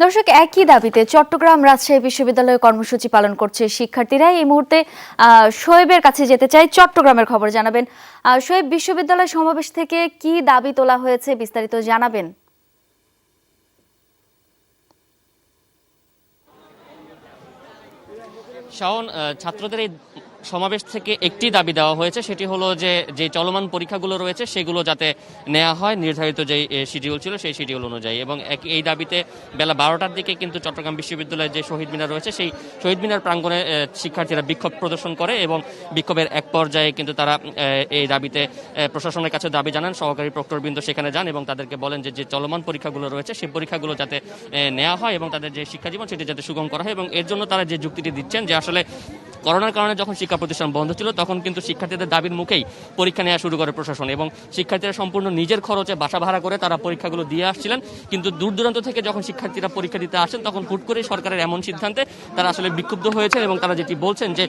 দর্শক, একই দাবিতে চট্টগ্রাম রাজশাহী বিশ্ববিদ্যালয়ে কর্মসূচি পালন করছে শিক্ষার্থীরা। এই মুহূর্তে শোয়েবের কাছে যেতে চাই চট্টগ্রামের খবর জানাবেন। শোয়েব বিশ্ববিদ্যালয় সমাবেশ থেকে কি দাবি তোলা হয়েছে বিস্তারিত জানাবেন। শাওন ছাত্রদের এই সমাবেশ থেকে একটি দাবি দেওয়া হয়েছে, সেটি হলো যে যে চলমান পরীক্ষাগুলো রয়েছে, সেগুলো যাতে নেওয়া হয়, নির্ধারিত যে শিডিউল ছিল সেই শিডিউল অনুযায়ী। এবং এই দাবিতে বেলা বারোটার দিকে কিন্তু চট্টগ্রাম বিশ্ববিদ্যালয়ের যে শহীদ মিনার রয়েছে, সেই শহীদ মিনার প্রাঙ্গণে শিক্ষার্থীরা বিক্ষোভ প্রদর্শন করে এবং বিক্ষোভের এক পর্যায়ে কিন্তু তারা এই দাবিতে প্রশাসনের কাছে দাবি জানান। সহকারী প্রক্টরবৃন্দ সেখানে যান এবং তাদেরকে বলেন যে যে চলমান পরীক্ষাগুলো রয়েছে, সেই পরীক্ষাগুলো যাতে নেওয়া হয় এবং তাদের যে শিক্ষাজীবন, সেটি যাতে সুগম করা হয় এবং এর জন্য তারা যে যুক্তিটি দিচ্ছেন যে আসলে করোনার কারণে যখন শিক্ষা প্রতিষ্ঠান বন্ধ ছিল, তখন কিন্তু শিক্ষার্থীদের দাবির মুখেই পরীক্ষা নেওয়া শুরু করে প্রশাসন এবং শিক্ষার্থীরা সম্পূর্ণ নিজের খরচে বাসা ভাড়া করে তারা পরীক্ষাগুলো দিয়ে আসছিলেন। কিন্তু দূর দূরান্ত থেকে যখন শিক্ষার্থীরা পরীক্ষা দিতে আসেন, তখন হুট করে সরকারের এমন সিদ্ধান্তে তারা আসলে বিক্ষুব্ধ হয়েছেন এবং তারা যেটি বলছেন যে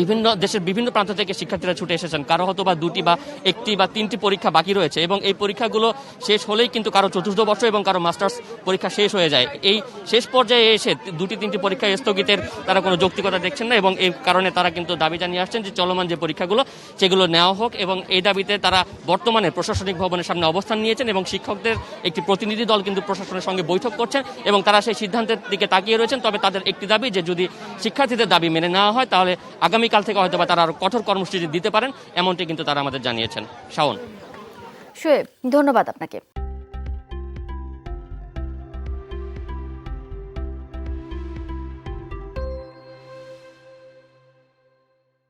বিভিন্ন দেশের বিভিন্ন প্রান্ত থেকে শিক্ষার্থীরা ছুটে এসেছেন। কারও হয়তো বা দুটি বা একটি বা তিনটি পরীক্ষা বাকি রয়েছে এবং এই পরীক্ষাগুলো শেষ হলেই কিন্তু কারও চতুর্থ বর্ষ এবং কারও মাস্টার্স পরীক্ষা শেষ হয়ে যায়। এই শেষ পর্যায়ে এসে দুটি তিনটি পরীক্ষা স্থগিতের তারা কোনো যৌক্তিকতা দেখছেন না এবং এই কারণে তারা কিন্তু দাবি জানিয়ে আসছেন যে চলমান যে পরীক্ষাগুলো, সেগুলো নেওয়া হোক এবং এই দাবিতে তারা বর্তমানে প্রশাসনিক ভবনের সামনে অবস্থান নিয়েছেন এবং শিক্ষকদের একটি প্রতিনিধি দল কিন্তু প্রশাসনের সঙ্গে বৈঠক করছেন এবং তারা সেই সিদ্ধান্তের দিকে তাকিয়ে রয়েছেন। তবে তাদের একটি দাবি যে যদি শিক্ষার্থীদের দাবি মেনে নেওয়া হয়, তাহলে আগামীকাল থেকে হয়তো বা তারা আরও কঠোর কর্মসূচি দিতে পারেন, এমনটি কিন্তু তারা আমাদের জানিয়েছেন। শাওন। শোয়েব, ধন্যবাদ আপনাকে।